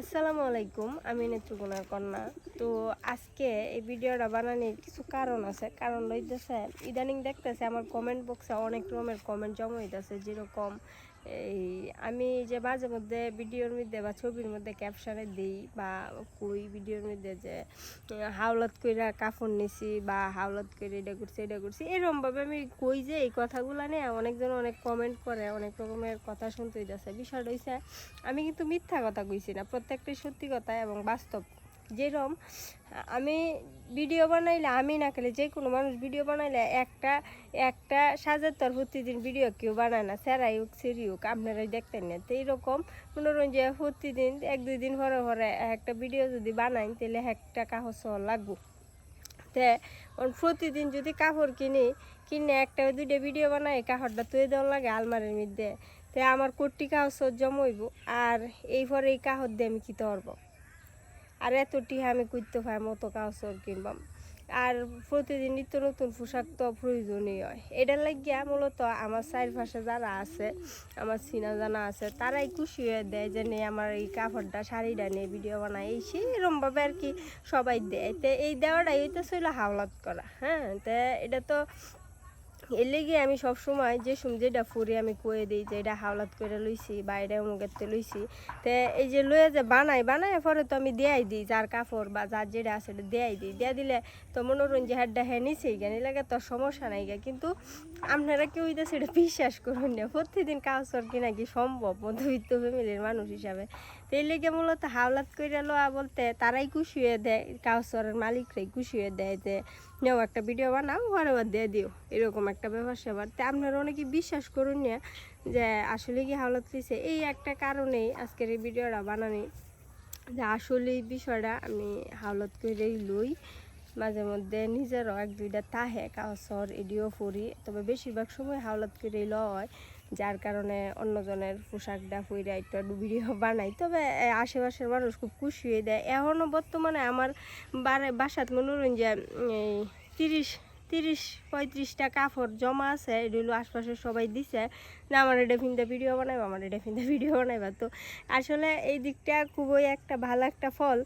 আসসালামু আলাইকুম, আমি নেত্রকোনার কন্যা। তো আজকে এই ভিডিওটা বানানোর কিছু কারণ আছে। কারণ লইতেছে ইদানিং দেখতেছে আমার কমেন্ট বক্সে অনেক রকমের কমেন্ট জমা হইতেছে, যেরকম এই, আমি যে মাঝে মধ্যে ভিডিওর মধ্যে বা ছবির মধ্যে ক্যাপশনে দিই বা কই ভিডিওর মধ্যে যে হাওলাত কইরা কাফন নিছি বা হাওলাত করে এটা করছি এটা করছি এরকমভাবে আমি কই যে এই কথাগুলো নিয়ে অনেকজন অনেক কমেন্ট করে, অনেক রকমের কথা শুনতে হইতেছে। বিষয়টা হইছে, আমি কিন্তু মিথ্যা কথা কইছি না। প্রত্যেকটাই সত্যি কথা এবং বাস্তব। যেরকম আমি ভিডিও বানাইলে আমি না খেলে যে কোনো মানুষ ভিডিও বানাইলে একটা একটা সাজার তর প্রতিদিন ভিডিও কেউ বানায় না স্যারাই হোক, সেরি হোক, আপনারাই দেখতেন না। তো এইরকম মনোরঞ্জন প্রতিদিন, এক, দুই দিন পরে পরে একটা ভিডিও যদি বানাই, তাহলে একটা কাগজ লাগবো। তে প্রতিদিন যদি কাপড় কিনি, কিনে একটা দুইটা ভিডিও বানাই, কাপড়টা তুই দেওয়া লাগে আলমারির মধ্যে। তে আমার কোটি কাগজ জমইব, আর এই পরে এই কাহর দিয়ে আমি কিতে পারব আর এত টিহা আমি করতে পাই মতো কাগজ কিনবাম আর প্রতিদিন নিত্য নতুন পোশাক তো প্রয়োজনই হয় এটার লাগিয়া মূলত আমার চারপাশে যারা আছে, আমার চিনা জানা আছে, তারাই খুশি হয়ে দেয় যে, নে, আমার এই কাপড়টা, শাড়িটা নিয়ে ভিডিও বানায় এই সেরমভাবে আর কি সবাই দেয়। তো এই দেওয়াটাই হইতে ছিল হাওলাত করা। হ্যাঁ তো এটা তো এর লেগে আমি সব সময় যে যেটা ফুরি আমি কয়ে দিই যে এটা হাওলাত করে লইছি বা এটা অমুকেতে লইছি, তে এই যে লয়ে যে বানাই বানাই পরে তো আমি দেয়াই দিই, যার কাপড় বা যার যেটা আছে এটা দেয়াই দিই। দেয়া দিলে তো মনোরঞ্জন হ্যাডটা হ্যাঁ নিছেই গেন লাগে তোর সমস্যা নাই গা। কিন্তু আপনারা কেউ এটা সেটা বিশ্বাস করুন না। প্রতিদিন কাজ কিনা কি সম্ভব? মধ্যবিত্ত ফ্যামিলির মানুষ হিসাবে। তো এই লেগে মূলত হাওলাত করে লোয়া বলতে তারাই খুশি হয়ে দেয়, কাউসরের মালিকরাই খুশি হয়ে দেয় যে, নেও একটা ভিডিও বানাও, ঘরে দিয়ে দিও। এরকম একটা ব্যাপার সেবার তো আপনারা অনেকে বিশ্বাস করুন না যে, আসলে কি হাওলাত দিছে এই একটা কারণেই আজকের এই ভিডিওটা বানানি। যে আসলে এই বিষয়টা আমি হাওলাত করেই লই মাঝে মধ্যে নিজেরও এক, দুইটা তাহে কাউসর এডিও ফুরি তবে বেশিরভাগ সময় হাওলাত কেড়ে লয়, যার কারণে অন্যজনের পোশাকটা পইরা একটু ভিডিও বানাই। তবে আশেপাশের মানুষ খুব খুশি হয়ে দেয়। এখনও বর্তমানে আমার বাসাত মনোরঞ্জন এই, তিরিশ তিরিশ পঁয়ত্রিশটা কাপড় জমা আছে এগুলো আশপাশে সবাই দিছে। না, আমার এটা ফিনতে ভিডিও বানাইবা, আমার এটা ফিনতে ভিডিও বানাইবা। তো আসলে এই দিকটা খুবই একটা ভালো একটা ফল।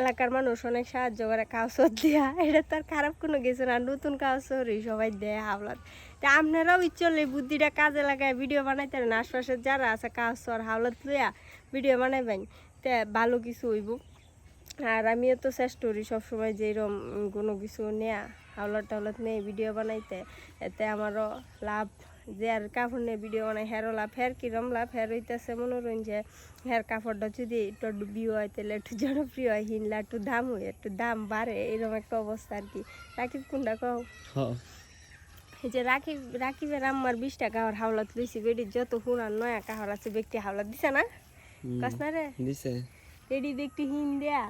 এলাকার মানুষ অনেক সাহায্য করে কাউসর দেয়া। এটা তো আর খারাপ কোনো কিছু না, নতুন কাউসরই সবাই দেয় হাওলাত। তা আপনারাও ইচ্ছলে বুদ্ধিটা কাজে লাগায় ভিডিও বানাইতে পারেন আশপাশের যারা আছে কাউসর, হাওলাত লইয়া ভিডিও বানাইবেন, তে ভালো কিছু হইব। আর আমিও তো চেষ্টা করি সবসময় যে এরম কোনো কিছু নেয়া হাওলাত টাওলাত নিয়ে ভিডিও বানাইতে। এতে আমারও লাভ। যে আর কাপড় নিয়ে ভিডিও বানাই হেরও লাভ। হের কিরম লাভ? হের হইতেছে মনোরঞ্জন হের কাপড়টা যদি একটু ডুবিও হয় তাহলে একটু জনপ্রিয় হয় হিনলা একটু দাম হয় একটু দাম বাড়ে এরকম একটা অবস্থা আর কি। রাকিব কোনটা কও? এই যে রাকিব রাকিবের আম্মার বিশ টাকা আর হাওলাত লইছি বেডির যত পুরান নয়া কাহর আছে ব্যক্তি হাওলাত দিছে না? কাস না রে? দিছে। রেডি দেখতে হিন দেয়া,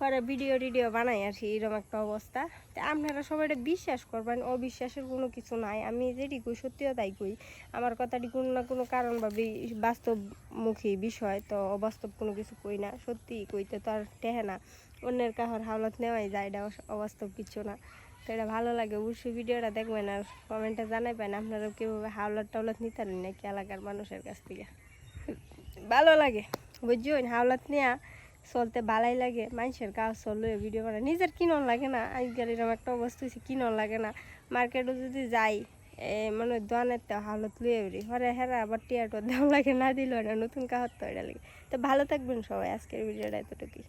পরে ভিডিও টিডিও বানাই আর কি, এরকম একটা অবস্থা। তা আপনারা সবাই এটা বিশ্বাস করবেন, অবিশ্বাসের কোনো কিছু নাই। আমি যেটি কই, সত্যিও তাই কই। আমার কথাটি কোনো না কোনো কারণ বা বাস্তবমুখী বিষয়, তো অবাস্তব কোনো কিছু কই না। সত্যি কইতে তো আর টেহে না। অন্যের কাহর হাওলাত নেওয়াই যায়, এটা অবাস্তব কিছু না। তো এটা ভালো লাগে, অবশ্যই ভিডিওটা দেখবেন আর কমেন্টে জানাবেন আপনারা কীভাবে হাওলাত টাওলাত নিতে পারেন নাকি এলাকার মানুষের কাছ থেকে? ভালো লাগে, বুঝছেন? হাওলাত নিয়া চলতে ভালাই লাগে, মানুষের কাজ চললে ভিডিও বানায়। নিজের কিনন লাগে না আজকাল এরকম একটা অবস্থা হয়েছে কিনন লাগে না। মার্কেটে যদি যাই মানে দোয়ানের তো হালত লুয়ে বেরি হরে হেরা, আবার টিয়াটো দেওয়া লাগে, না দিল না, নতুন কাহত তো এটা লাগে। তো ভালো থাকবেন সবাই, আজকের ভিডিওটা এতটুকুই।